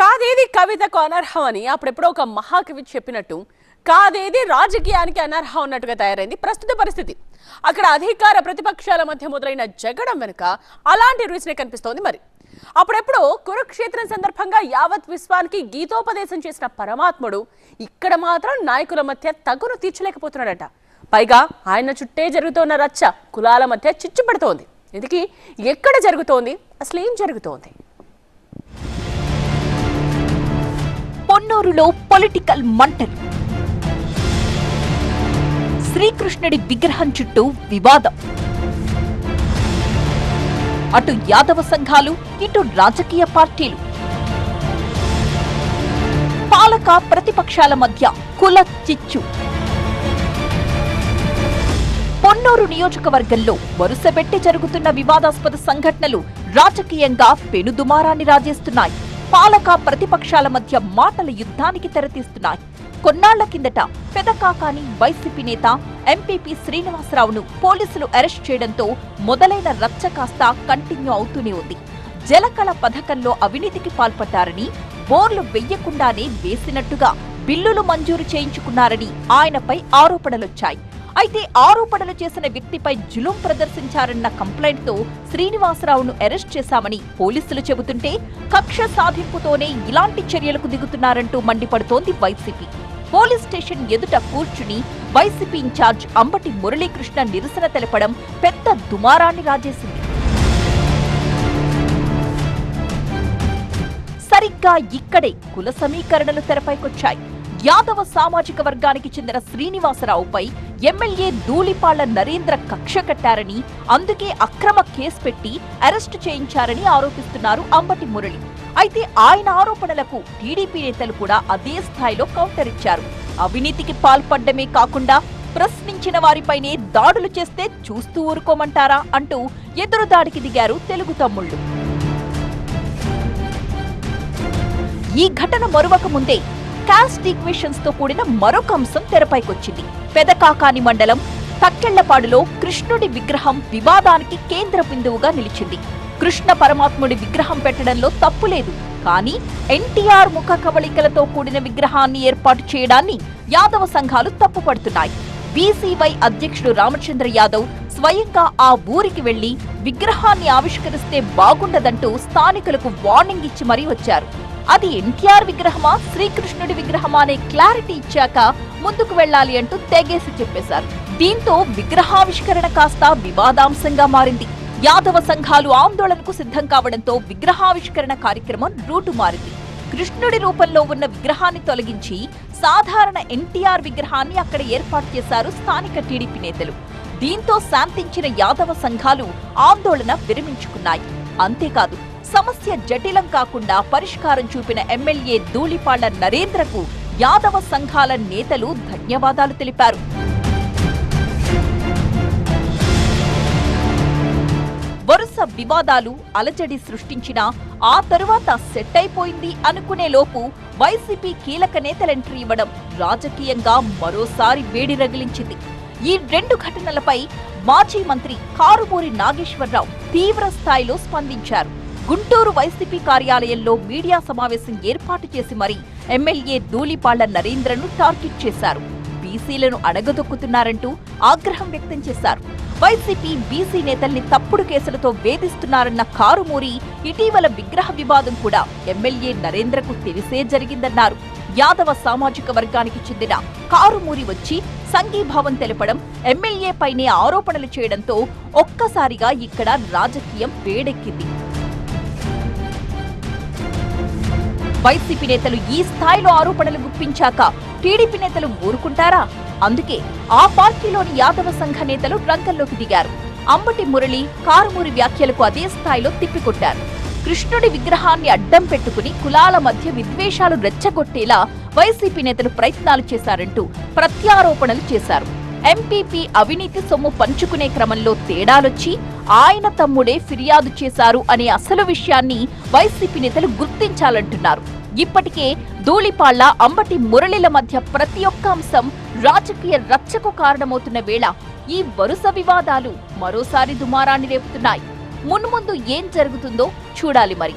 కాదేది కవితకు అనర్హం అని అప్పుడెప్పుడో ఒక మహాకవి చెప్పినట్టు కాదేది రాజకీయానికి అనర్హం ఉన్నట్టుగా తయారైంది ప్రస్తుత పరిస్థితి. అక్కడ అధికార ప్రతిపక్షాల మధ్య మొదలైన జగడం వెనుక అలాంటి రుచినే కనిపిస్తోంది మరి. అప్పుడెప్పుడు కురుక్షేత్రం సందర్భంగా యావత్ విశ్వానికి గీతోపదేశం చేసిన పరమాత్ముడు ఇక్కడ మాత్రం నాయకుల మధ్య తగును తీర్చలేకపోతున్నాడట. పైగా ఆయన చుట్టే జరుగుతున్న రచ్చ కులాల మధ్య చిచ్చు పెడుతోంది. ఇందుకీ ఎక్కడ జరుగుతోంది? అసలు ఏం జరుగుతోంది? పొన్నూరులో పొలిటికల్ మంటలు. శ్రీకృష్ణుడి విగ్రహం చుట్టూ వివాదం. అటు యాదవ సంఘాలు ఇటు రాజకీయ పార్టీలు. పాలక ప్రతిపక్షాల మధ్య కుల చిచ్చు. పొన్నూరు నియోజకవర్గంలో వరుసబెట్టి జరుగుతున్న వివాదాస్పద సంఘటనలు రాజకీయంగా పెనుదుమారాన్ని రాజేస్తున్నాయి. పాలక ప్రతిపక్షాల మధ్య మాటల యుద్ధానికి తెరతీస్తున్నాయి. కొన్నాళ్ళ కిందట పెదకాకాని వైసీపీ నేత ఎంపీపీ శ్రీనివాసరావును పోలీసులు అరెస్ట్ చేయడంతో మొదలైన రచ్చ కాస్త కంటిన్యూ అవుతూనే ఉంది. జలకళ పథకంలో అవినీతికి పాల్పడ్డారని బోర్లు వెయ్యకుండానే వేసినట్టుగా బిల్లులు మంజూరు చేయించుకున్నారని ఆయనపై ఆరోపణలొచ్చాయి. అయితే ఆరోపణలు చేసిన వ్యక్తిపై జులుం ప్రదర్శించారన్న కంప్లైంట్తో శ్రీనివాసరావును అరెస్ట్ చేశామని పోలీసులు చెబుతుంటే కక్ష సాధింపుతోనే ఇలాంటి చర్యలకు దిగుతున్నారంటూ మండిపడుతోంది వైసీపీ. పోలీస్ స్టేషన్ ఎదుట కూర్చుని వైసీపీ ఇన్ఛార్జ్ అంబటి మురళీకృష్ణ నిరసన తెలపడం పెద్ద దుమారాన్ని రాజేసింది. సరిగ్గా ఇక్కడే కుల సమీకరణలు తెరపైకొచ్చాయి. యాదవ సామాజిక వర్గానికి చెందిన శ్రీనివాసరావుపై ఎమ్మెల్యే ధూళిపాళ్ళ నరేంద్ర కక్ష కట్టారని అందుకే అక్రమ కేసు పెట్టి అరెస్టు చేయించారని ఆరోపిస్తున్నారు అంబటి మురళి. అయితే ఆయన ఆరోపణలకు టీడీపీ నేతలు కూడా అదే స్థాయిలో కౌంటర్ ఇచ్చారు. అవినీతికి పాల్పడ్డమే కాకుండా ప్రశ్నించిన వారిపైనే దాడులు చేస్తే చూస్తూ ఊరుకోమంటారా అంటూ ఎదురు దాడికి దిగారు తెలుగు తమ్ముళ్ళు ఈ ఘటన మరువక ముందే కాస్ట్ ఈక్వేషన్స్తో కూడిన మరొక అంశం తెరపైకొచ్చింది. పెదకాకాని మండలం తక్కెళ్ళపాడులో కృష్ణుడి విగ్రహం వివాదానికి కేంద్ర బిందువుగా నిలిచింది. కృష్ణ పరమాత్ముడి విగ్రహం పెట్టడంలో తప్పు లేదు. కానీ ఎన్టీఆర్ ముఖ కవళికలతో కూడిన విగ్రహాన్ని ఏర్పాటు చేయడాన్ని యాదవ సంఘాలు తప్పుపడుతున్నాయి. బీసీవై అధ్యక్షుడు రామచంద్ర యాదవ్ స్వయంగా ఆ ఊరికి వెళ్ళి విగ్రహాన్ని ఆవిష్కరిస్తే బాగుండదంటూ స్థానికులకు వార్నింగ్ ఇచ్చి మరీ వచ్చారు. అది ఎన్టీఆర్ విగ్రహమా? శ్రీకృష్ణుడి విగ్రహమా అనే క్లారిటీ ఇచ్చాక ముందుకు వెళ్ళాలి అంటూ తెగేసి చెప్పేశారు. దీంతో విగ్రహావిష్కరణ కాస్త వివాదాంశంగా మారింది. యాదవ సంఘాలు ఆందోళనకు సిద్ధం కావడంతో విగ్రహావిష్కరణ కార్యక్రమం రూటు మారింది. కృష్ణుడి రూపంలో ఉన్న విగ్రహాన్ని తొలగించి సాధారణ ఎన్టీఆర్ విగ్రహాన్ని అక్కడ ఏర్పాటు చేశారు స్థానిక టీడీపీ నేతలు. దీంతో శాంతించిన యాదవ సంఘాలు ఆందోళన విరమించుకున్నాయి. అంతేకాదు సమస్య జటిలం కాకుండా పరిష్కారం చూపిన ఎమ్మెల్యే ధూళిపాళ్ళ నరేంద్రకు యాదవ సంఘాల నేతలు ధన్యవాదాలు తెలిపారు. వరుస వివాదాలు అలజడి సృష్టించినా ఆ తరువాత సెట్ అయిపోయింది అనుకునే లోపు వైసీపీ కీలక నేతలు ఎంట్రీ ఇవ్వడం రాజకీయంగా మరోసారి వేడి రగిలించింది. ఈ రెండు ఘటనలపై మాజీ మంత్రి కారుమూరి నాగేశ్వరరావు తీవ్ర స్థాయిలో స్పందించారు. గుంటూరు వైసీపీ కార్యాలయంలో మీడియా సమావేశం ఏర్పాటు చేసి మరీ ఎమ్మెల్యే ధూళిపాళ్ళ నరేంద్రను టార్గెట్ చేశారు. బీసీలను అడగదొక్కుతున్నారంటూ ఆగ్రహం వ్యక్తం చేశారు. వైసీపీ బీసీ నేతల్ని తప్పుడు కేసులతో వేధిస్తున్నారన్న కారుమూరి ఇటీవల విగ్రహ వివాదం కూడా ఎమ్మెల్యే నరేంద్రకు తెలిసే జరిగిందన్నారు. యాదవ సామాజిక వర్గానికి చెందిన కారుమూరి వచ్చి సంఘీభావం తెలపడం ఎమ్మెల్యే పైనే ఆరోపణలు చేయడంతో ఒక్కసారిగా ఇక్కడ రాజకీయం వేడెక్కింది. వైసీపీ నేతలు ఈ స్థాయిలో ఆరోపణలు గుప్పించాక టీడీపీ నేతలు ఊరుకుంటారా? అందుకే ఆ పార్టీలోని యాదవ సంఘ నేతలు రంగంలోకి దిగారు. అంబటి మురళి కారుమూరి వ్యాఖ్యలకు అదే స్థాయిలో తిప్పికొట్టారు. కృష్ణుడి విగ్రహాన్ని అడ్డం పెట్టుకుని కులాల మధ్య విద్వేషాలు రెచ్చగొట్టేలా వైసీపీ నేతలు ప్రయత్నాలు చేశారంటూ ప్రత్యారోపణలు చేశారు. ఎంపీపీ అవినీతి సొమ్ము పంచుకునే క్రమంలో తేడాలొచ్చి ఆయన తమ్ముడే ఫిర్యాదు చేశారు అనే అసలు విషయాన్ని వైసీపీ నేతలు గుర్తించాలంటున్నారు. ఇప్పటికే ధూళిపాళ్ళ అంబటి మురళిల మధ్య ప్రతి ఒక్క అంశం రాజకీయ రచ్చకు కారణమవుతున్న వేళ ఈ వరుస వివాదాలు మరోసారి దుమారాన్ని రేపుతున్నాయి. మున్ముందు ఏం జరుగుతుందో చూడాలి మరి.